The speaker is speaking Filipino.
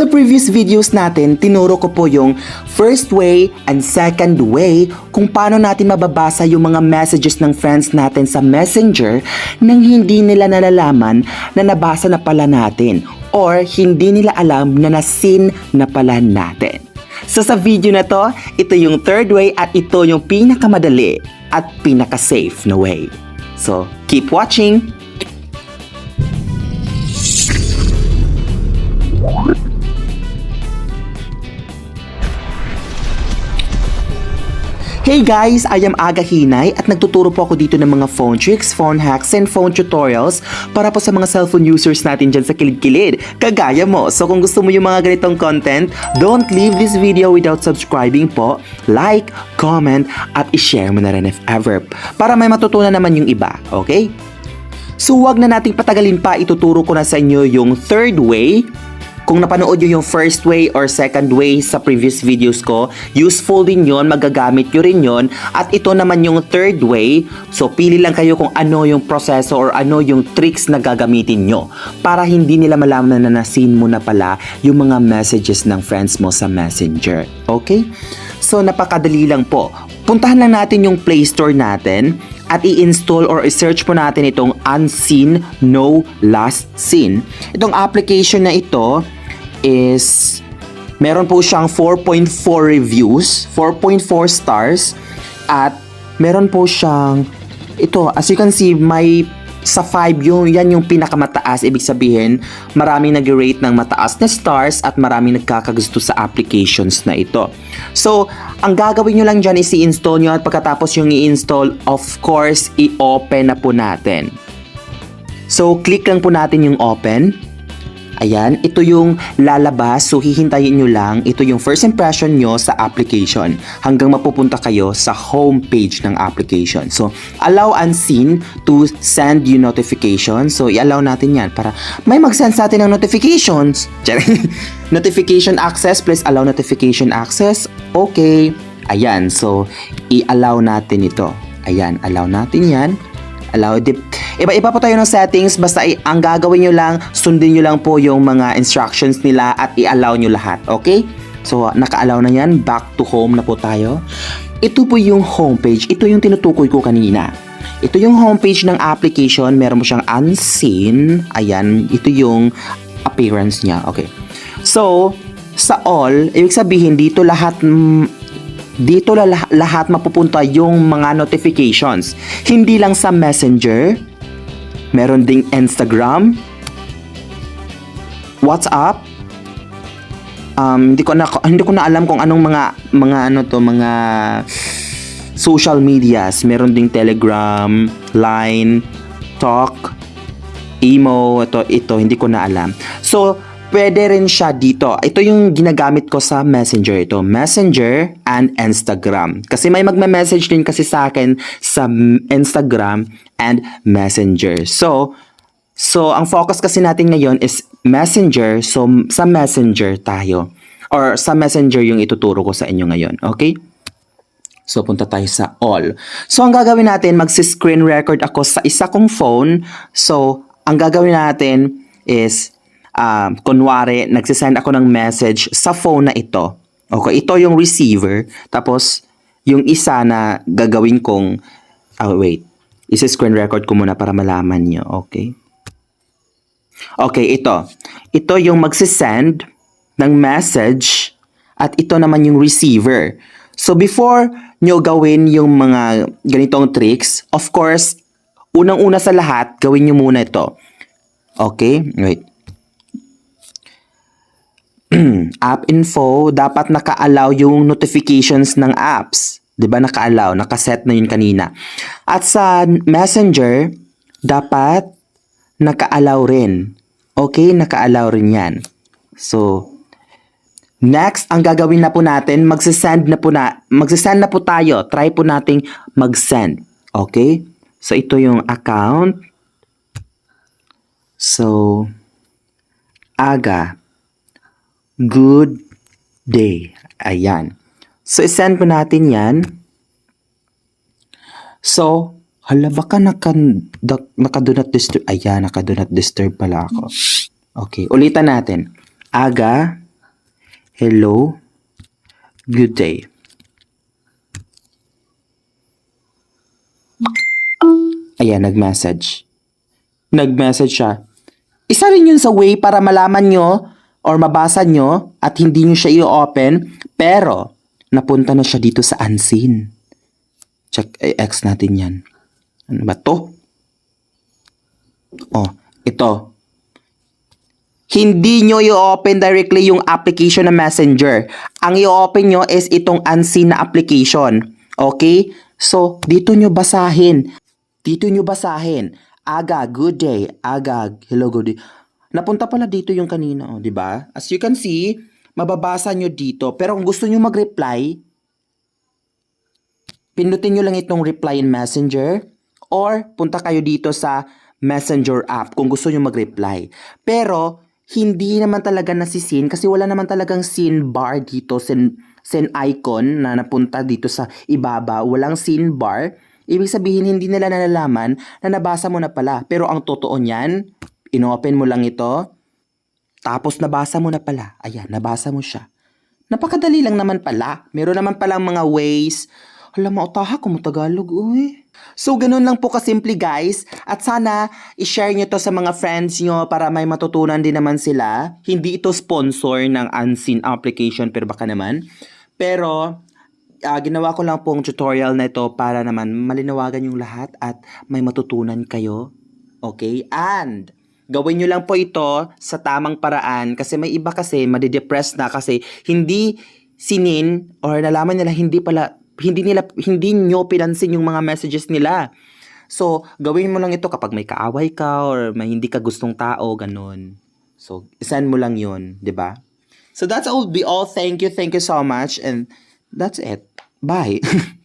Sa previous videos natin, tinuro ko po yung first way and second way kung paano natin mababasa yung mga messages ng friends natin sa messenger nang hindi nila nalalaman na nabasa na pala natin or hindi nila alam na nasin na pala natin. So sa video na to, ito yung third way at ito yung pinakamadali at pinaka-safe na way. So, keep watching! Hey guys, I am Aga Hinay at nagtuturo po ako dito ng mga phone tricks, phone hacks, and phone tutorials para po sa mga cellphone users natin dyan sa kilid-kilid. Kagaya mo. So kung gusto mo yung mga ganitong content, don't leave this video without subscribing po, like, comment, at i-share mo na rin if ever. Para may matutunan naman yung iba, okay? So wag na nating patagalin pa, ituturo ko na sa inyo yung third way kung napanood nyo yung first way or second way sa previous videos ko, useful din yon, magagamit nyo rin yon. At ito naman yung third way, so pili lang kayo kung ano yung proseso or ano yung tricks na gagamitin nyo para hindi nila malaman na nasin mo na pala yung mga messages ng friends mo sa messenger. Okay? So napakadali lang po. Puntahan lang natin yung Play Store natin at i-install or i-search po natin itong Unseen No Last Seen. Itong application na ito is meron po siyang 4.4 reviews, 4.4 stars at meron po siyang ito as you can see may sa 5 yung yan yung pinakamataas. Ibig sabihin maraming nag-rate ng mataas na stars at maraming nagkakagusto sa applications na ito. So ang gagawin nyo lang dyan is i-install nyo at pagkatapos yung i-install of course i-open na po natin. So click lang po natin yung open Ayan, ito yung lalabas. So, hihintayin nyo lang. Ito yung first impression nyo sa application hanggang mapupunta kayo sa home page ng application. So, allow unseen to send you notifications. So, i-allow natin yan para may mag-send sa atin ng notifications. notification access, please allow notification access. Okay. Ayan, so, i-allow natin ito. Ayan, allow natin yan. Allow, Iba-iba po tayo ng settings, basta ang gagawin nyo lang, sundin nyo lang po yung mga instructions nila at i-allow nyo lahat, okay? So, naka-allow na yan, back to home na po tayo. Ito po yung homepage, ito yung tinutukoy ko kanina. Ito yung homepage ng application, meron mo siyang unseen, ayan, ito yung appearance niya, okay. So, sa all, ibig sabihin dito lahat dito la- lahat mapupunta yung mga notifications. Hindi lang sa Messenger, meron ding Instagram, WhatsApp, um, hindi ko na hindi ko na alam kung anong mga mga ano to mga social medias. Meron ding Telegram Line Talk Emo. Ito ito hindi ko na alam. So pwede rin siya dito ito yung ginagamit ko sa Messenger ito Messenger and Instagram kasi may magme-message din kasi sa akin sa Instagram and Messenger so So, ang focus kasi natin ngayon is Messenger. So, sa Messenger tayo. Or sa Messenger yung ituturo ko sa inyo ngayon. Okay? So, punta tayo sa all. So, ang gagawin natin, magsi-screen record ako sa isa kong phone. So, ang gagawin natin is, um, kunwari, nagsisend ako ng message sa phone na ito. Okay, ito yung receiver. Tapos, yung isa na gagawin kong, oh wait, isa-screen record ko muna para malaman nyo. Okay? Okay, ito. Ito yung magsisend ng message at ito naman yung receiver. So before nyo gawin yung mga ganitong tricks, of course, unang-una sa lahat, gawin nyo muna ito. Okay? Wait. app info, dapat naka-allow yung notifications ng apps. 'Di ba naka-allow, naka-set na yun kanina. At sa Messenger, dapat naka-allow rin. Okay, naka-allow rin yan. So, next, ang gagawin na po natin, magsisend na po na, magsisend na po tayo. Try po nating mag-send. Okay? So, ito yung account. So, aga. Good day. Ayan. So, isend po natin yan. So, hala, baka naka, naka disturb. Ayan, naka do not disturb pala ako. Okay, ulitan natin. Aga, Hello? Good day. Ayan, nag-message. Nag-message siya. Isa rin yun sa way para malaman nyo or mabasa nyo at hindi nyo siya i-open pero napunta na siya dito sa unseen. Check, eh, X natin yan. Ano ba to? Oh, ito. Hindi nyo i-open directly yung application na messenger. Ang i-open nyo is itong unseen na application. Okay? So, dito nyo basahin. Dito nyo basahin. Aga, good day. Aga, hello, good day. Napunta pala dito yung kanina, oh, di ba? As you can see, mababasa nyo dito. Pero kung gusto nyo mag-reply, pindutin nyo lang itong reply in messenger or punta kayo dito sa messenger app kung gusto nyo mag-reply. Pero, hindi naman talaga nasisin kasi wala naman talagang scene bar dito, scene, scene icon na napunta dito sa ibaba. Walang scene bar. Ibig sabihin, hindi nila nalalaman na nabasa mo na pala. Pero ang totoo niyan, inopen mo lang ito, tapos nabasa mo na pala. Ayan, nabasa mo siya. Napakadali lang naman pala. Meron naman palang mga ways. Alam mo, utaha ko mo Tagalog, uy. So, ganun lang po kasimple guys. At sana, i-share nyo to sa mga friends nyo para may matutunan din naman sila. Hindi ito sponsor ng unseen application, pero baka naman. Pero, ah, ginawa ko lang pong tutorial na ito para naman malinawagan yung lahat at may matutunan kayo. Okay? And, gawin nyo lang po ito sa tamang paraan kasi may iba kasi madidepress na kasi hindi sinin or nalaman nila hindi pala hindi nila hindi nyo pinansin yung mga messages nila. So, gawin mo lang ito kapag may kaaway ka or may hindi ka gustong tao, ganun. So, send mo lang yun, di ba? So, that's all be all. Thank you, thank you so much. And that's it. Bye.